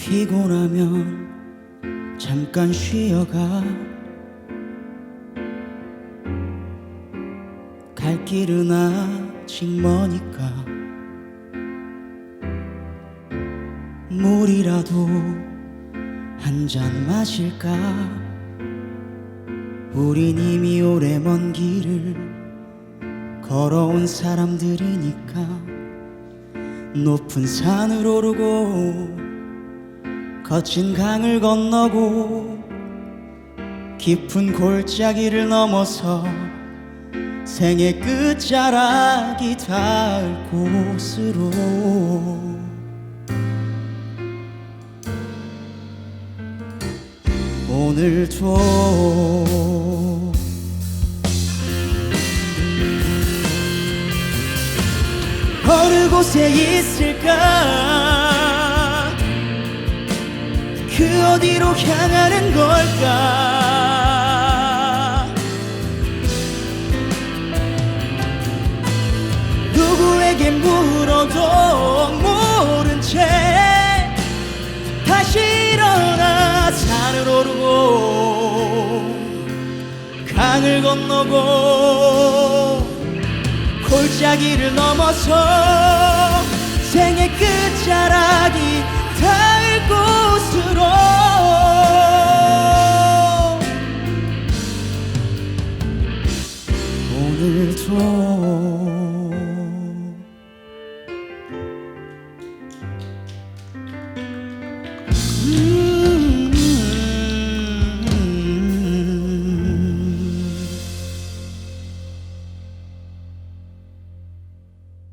피곤하면 잠깐 쉬어가. 갈 길은 아직 머니까 물이라도 한 잔 마실까? 우린 이미 오래 먼 길을 걸어온 사람들이니까 높은 산을 오르고 거친 강을 건너고 깊은 골짜기를 넘어서 생의 끝자락이 닿을 곳으로. 오늘도 어느 곳에 있을까 그 어디로 향하는 걸까? 누구에게 물어도 모른 채 다시 일어나 산을 오르고 강을 건너고 골짜기를 넘어서 생의 다 旅途